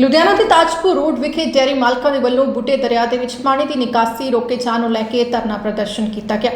ਲੁਧਿਆਣਾ ਦੇ ਤਾਜਪੁਰ ਰੋਡ ਵਿਖੇ ਡੈਰੀ ਮਾਲਕਾਂ ਦੇ ਵੱਲੋਂ ਬੁੱਢੇ ਦਰਿਆ ਦੇ ਵਿੱਚ ਪਾਣੀ ਦੀ ਨਿਕਾਸੀ ਰੋਕੇ ਜਾਣ ਨੂੰ ਲੈ ਕੇ ਧਰਨਾ ਪ੍ਰਦਰਸ਼ਨ ਕੀਤਾ ਗਿਆ।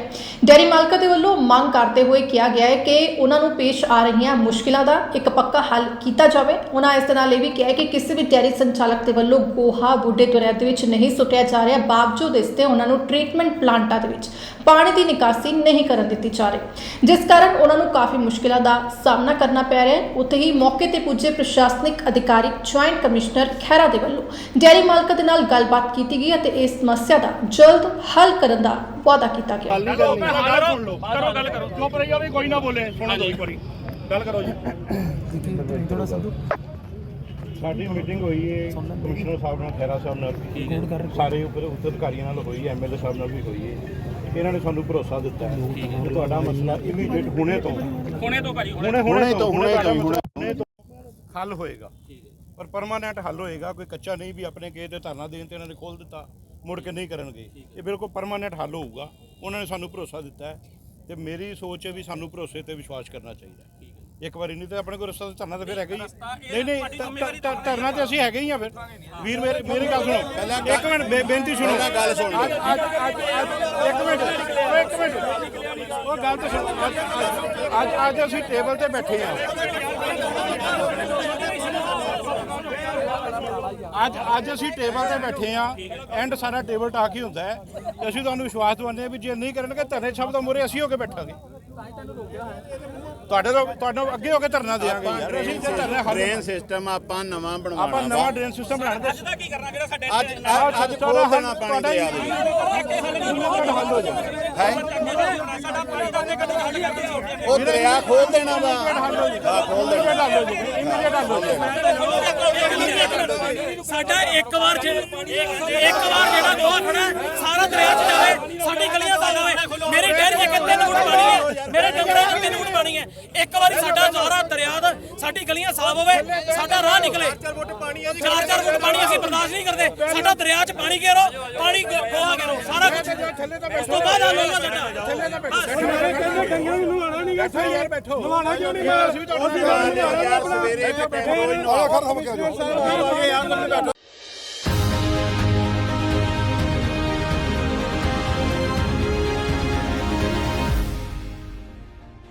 ਡੈਰੀ ਮਾਲਕਾਂ ਦੇ ਵੱਲੋਂ ਮੰਗ ਕਰਦੇ ਹੋਏ ਕਿਹਾ ਗਿਆ ਹੈ ਕਿ ਉਹਨਾਂ ਨੂੰ ਪੇਸ਼ ਆ ਰਹੀਆਂ ਮੁਸ਼ਕਿਲਾਂ ਦਾ ਇੱਕ ਪੱਕਾ ਹੱਲ ਕੀਤਾ ਜਾਵੇ। ਉਹਨਾਂ ਇਸ ਦੇ ਨਾਲ ਇਹ ਵੀ ਕਿਹਾ ਕਿ ਕਿਸੇ ਵੀ ਡੈਰੀ ਸੰਚਾਲਕ ਦੇ ਵੱਲੋਂ ਗੋਹਾ ਬੁੱਢੇ ਦਰਿਆ ਦੇ ਵਿੱਚ ਨਹੀਂ ਸੁੱਟਿਆ ਜਾ ਰਿਹਾ। ਬਾਵਜੂਦ ਇਸ ਤੇ ਉਹਨਾਂ ਨੂੰ ਟ੍ਰੀਟਮੈਂਟ ਪਲਾਂਟਾਂ ਦੇ ਵਿੱਚ ਪਾਣੀ ਦੀ ਨਿਕਾਸੀ ਨਹੀਂ ਕਰਨ ਦਿੱਤੀ ਜਾ ਰਹੀ। ਜਿਸ ਕਾਰਨ ਉਹਨਾਂ ਨੂੰ ਕਾਫੀ ਮੁਸ਼ਕਿਲਾਂ ਦਾ ਸਾਹਮਣਾ ਕਰਨਾ ਪੈ ਰਿਹਾ ਹੈ। ਉੱਥੇ ਹੀ ਮੌਕੇ ਤੇ ਪੁੱਜੇ ਪ੍ਰਸ਼ਾਸਨਿਕ ਅਧਿਕਾਰੀ, ਜੁਆਇੰਟ ਕਮਿਸ਼ਨਰ ਖਹਿਰਾ ਦੇ ਵੱਲੋਂ ਡੈਰੀ ਮਾਲਕਾਂ ਦੇ ਨਾਲ ਗੱਲਬਾਤ ਕੀਤੀ ਗਈ ਅਤੇ ਇਸ ਸਮੱਸਿਆ ਦਾ ਜਲਦ ਹੱਲ ਕਰਨ ਦਾ ਵਾਅਦਾ ਕੀਤਾ ਗਿਆ। ਲਓ ਕਰੋ ਗੱਲ ਕਰੋ। ਚੁੱਪ ਰਹੀ ਜਾਵੇ ਕੋਈ ਨਾ ਬੋਲੇ ਸੁਣੋ ਦੋ ਇੱਕ ਵਾਰੀ। ਗੱਲ ਕਰੋ ਜੀ। ਸਾਡੀ ਮੀਟਿੰਗ ਹੋਈ ਹੈ ਕਮਿਸ਼ਨਰ ਸਾਹਿਬ ਨਾਲ ਖੈਰਾ ਸਾਹਿਬ ਨਾਲ ਸਾਰੇ ਉੱਪਰ ਉੱਚ ਅਧਿਕਾਰੀਆਂ ਨਾਲ ਹੋਈ ਹੈ ਐਮਐਲਏ ਸਾਹਿਬ ਨਾਲ ਵੀ ਹੋਈ ਹੈ ਇਹਨਾਂ ਨੇ ਸਾਨੂੰ ਭਰੋਸਾ ਦਿੱਤਾ ਹੈ ਕਿ ਤੁਹਾਡਾ ਮਸਲਾ ਇਮੀਡੀਏਟ ਹੁਣੇ ਤੋਂ ਹੁਣੇ ਤੋਂ ਭਾਜੀ ਹੁਣੇ ਹੁਣੇ ਤੋਂ ਹੁਣੇ ਤੋਂ ਹੁਣੇ ਤੋਂ। ਹੱਲ ਹੋਏਗਾ। ਪਰ ਪਰਮਾਨੈਂਟ ਹੱਲ ਹੋਏਗਾ ਕੋਈ ਕੱਚਾ ਨਹੀਂ ਵੀ ਆਪਣੇ ਕਹੇ ਤੇ ਧਰਨਾ ਦੇਣ ਤੇ ਇਹਨਾਂ ਨੇ ਖੋਲ ਦਿੱਤਾ ਮੁੜ ਕੇ ਨਹੀਂ ਕਰਨਗੇ। ਇਹ ਬਿਲਕੁਲ ਪਰਮਾਨੈਂਟ ਹੱਲ ਹੋਊਗਾ ਉਹਨਾਂ ਨੇ ਸਾਨੂੰ ਭਰੋਸਾ ਦਿੱਤਾ ਹੈ ਤੇ ਮੇਰੀ ਸੋਚ ਹੈ ਵੀ ਸਾਨੂੰ ਭਰੋਸੇ ਤੇ ਵਿਸ਼ਵਾਸ ਕਰਨਾ ਚਾਹੀਦਾ ਹੈ। ਇੱਕ ਵਾਰੀ ਨਹੀਂ ਤੇ ਆਪਣੇ ਕੋਲ ਰਸਤਾ ਤੇ ਧਰਨਾ ਤੇ ਫਿਰ ਹੈਗਾ ਹੀ ਹੈ। ਨਹੀਂ ਨਹੀਂ ਧ- ਧ- ਧ- ਧਰਨਾ ਤੇ ਅਸੀਂ ਹੈਗੇ ਹੀ ਆ ਫਿਰ। ਵੀਰ ਮੇਰੇ ਮੇਰੀ ਗੱਲ ਸੁਣੋ। ਇੱਕ ਮਿੰਟ ਬੇ- ਬੇਨਤੀ ਸੁਣੋ। ਗੱਲ ਸੁਣ ਅੱਜ ਅੱਜ ਅੱਜ ਅੱਜ- ਇੱਕ ਮਿੰਟ ਓਏ ਇੱਕ ਮਿੰਟ। ਉਹ ਗੱਲ ਤਾਂ ਸੁਣੋ। ਅੱਜ ਅੱਜ- ਅੱਜ ਅੱਜ ਅਸੀਂ ਟੇਬਲ ਤੇ ਬੈਠੇ ਆ ਅੱਜ ਅੱਜ ਅਸੀਂ ਟੇਬਲ ਤੇ ਬੈਠੇ ਆ ਐਂਡ ਸਾਰਾ ਟੇਬਲ ਟਾਕ ਹੀ ਹੁੰਦਾ ਹੈ। ਤੇ ਅਸੀਂ ਤੁਹਾਨੂੰ ਵਿਸ਼ਵਾਸ ਦਿਵਾਉਂਦੇ ਆ ਵੀ ਜੇ ਨਹੀਂ ਕਰਨਗੇ ਧਰਨੇ ਸ਼ਬਦ ਮੂਹਰੇ ਅਸੀਂ ਹੋ ਕੇ ਬੈਠਾਂਗੇ। ਤੁਹਾਡੇ ਤੋਂ ਤੁਹਾਨੂੰ ਅੱਗੇ ਹੋ ਕੇ ਧਰਨਾ ਦੇਾਂਗੇ ਯਾਰ। ਅਸੀਂ ਤੇ ਧਰਨੇ ਹੱਲ ਡਰੇਨ ਸਿਸਟਮ ਆਪਾਂ ਨਵਾਂ ਆਪਾਂ ਬਣਵਾਉਣਾ ਨਵਾਂ ਡਰੇਨ ਸਿਸਟਮ ਬਣਾਉਣਾ ਅੱਜ ਦਾ ਕੀ ਕਰਨਾ ਜਿਹੜਾ ਸਾਡੇ ਅੱਜ ਅੱਜ- ਖੋਲ ਦੇਣਾ ਪਾਣੀ ਦੇ ਆ ਹੱਲ ਹੋ ਜਾਵੇ ਸਾਡਾ ਪਾਣੀ ਦਾ ਨੇ ਕਦੋਂ ਹੱਲ ਕਰਦੇ ਹੋ ਉਹ ਦਰਿਆ ਖੋਲ ਦੇਣਾ ਵਾ। ਖੋਲ ਦੇ ਹੱਲ ਹੋ ਜਾਵੇ ਇਮੀਡੀਏਟ ਹੱਲ ਹੋ ਜਾਵੇ ਸਾਡਾ ਇੱਕ ਵਾਰ ਜੇ ਇੱਕ ਵਾਰ ਜਿਹੜਾ ਗੋਹਾ ਖੜਾ ਸਾਰਾ ਦਰਿਆ ਚ ਜਾਵੇ ਸਾਡੀ ਗਲੀਆਂ ਸਾਫ਼ ਹੋਵੇ ਮੇਰੀ ਡੈਰੀ ਇੱਕ ਤਿੰਨ ਫੁੱਟ ਪਾਣੀ ਹੈ। ਮੇਰੇ ਡੰਗਰਾਂ ਚ ਤਿੰਨ ਫੁੱਟ ਪਾਣੀ ਹੈ। ਇੱਕ ਵਾਰੀ ਸਾਡਾ ਸਾਰਾ ਦਰਿਆ ਦਾ ਸਾਡੀ ਗਲੀਆਂ ਸਾਫ਼ ਹੋਵੇ ਸਾਡਾ ਰਾਹ ਨਿਕਲੇ। ਚਾਰ ਚਾਰ ਫੁੱਟ ਪਾਣੀ ਅਸੀਂ ਬਰਦਾਸ਼ਤ ਨਹੀਂ ਕਰਦੇ। ਸਾਡਾ ਦਰਿਆ ਚ ਪਾਣੀ ਘੇਰੋ ਪਾਣੀ ਗੋਹਾ ਘੇਰੋ ਸਾਰਾ ਕੁਝ ਉਸ ਤੋਂ ਬਾਅਦ ਹੱਲ ਹੋਊਗਾ ਸਾਡਾ ਥੱਲੇ ਬੈਠੋ ਬੈਠੋ। ਯਾਰ ਬੈਠੋ ਨਵਾਣਾ ਕਿਉਂ ਨਹੀਂ ਅਸੀਂ ਵੀ ਤੁਹਾਨੂੰ ਯਾਰ ਸਵੇਰੇ ਬੈਠੋ। ਆਲਾ ਖਰ ਹਮ ਕਰ ਯਾਰ ਬੈਠੋ।